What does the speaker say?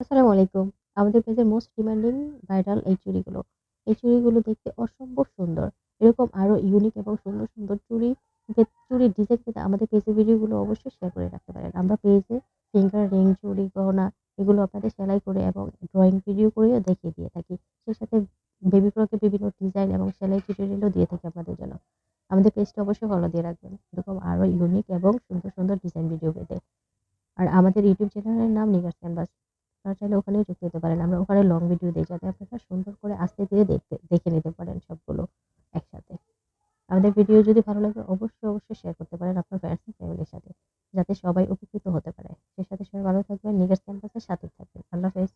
আসসালামু আলাইকুম। আমাদের পেজের মোস্ট ডিমান্ডিং ভাইরাল এই চুড়িগুলো। এই চুড়িগুলো দেখতে অসম্ভব সুন্দর। এরকম আরও ইউনিক এবং সুন্দর, সুন্দর চুড়ি চুড়ির ডিজাইন পেতে আমাদের পেজের ভিডিওগুলো অবশ্যই শেয়ার করে রাখতে পারেন। আমরা পেজে ফিঙ্গার রিং, চুড়ি, গহনা এগুলো আপনাদের সেলাই করে এবং ড্রয়িং ভিডিও করেও দেখিয়ে দিয়ে থাকি। সেই সাথে বেবি ফ্রকের বিভিন্ন ডিজাইন এবং সেলাই টিউটোরিয়ালও দিয়ে থাকি আপনাদের জন্য। আমাদের পেজটা অবশ্যই ফলো দিয়ে রাখবেন। এরকম আরও ইউনিক এবং সুন্দর, সুন্দর ডিজাইন ভিডিও পেতে। আর আমাদের ইউটিউব চ্যানেলের নাম নিগার ক্যানভাস। আপনারা চাইলে ওখানেও যুক্ত হতে পারেন। আমরা ওখানে লং ভিডিও দিই যাতে আপনারা সুন্দর করে আস্তে ধীরে দেখতে দেখে নিতে পারেন সবগুলো একসাথে। আমাদের ভিডিও যদি ভালো লাগে অবশ্যই, অবশ্যই শেয়ার করতে পারেন আপনার ফ্রেন্ডস ফ্যামিলির সাথে। যাতে সবাই উপকৃত হতে পারে। সেই সাথে সবাই ভালো থাকবেন। নিজের ক্যাম্পাসের সাথে থাকবেন। আল্লাহ হাফেজ।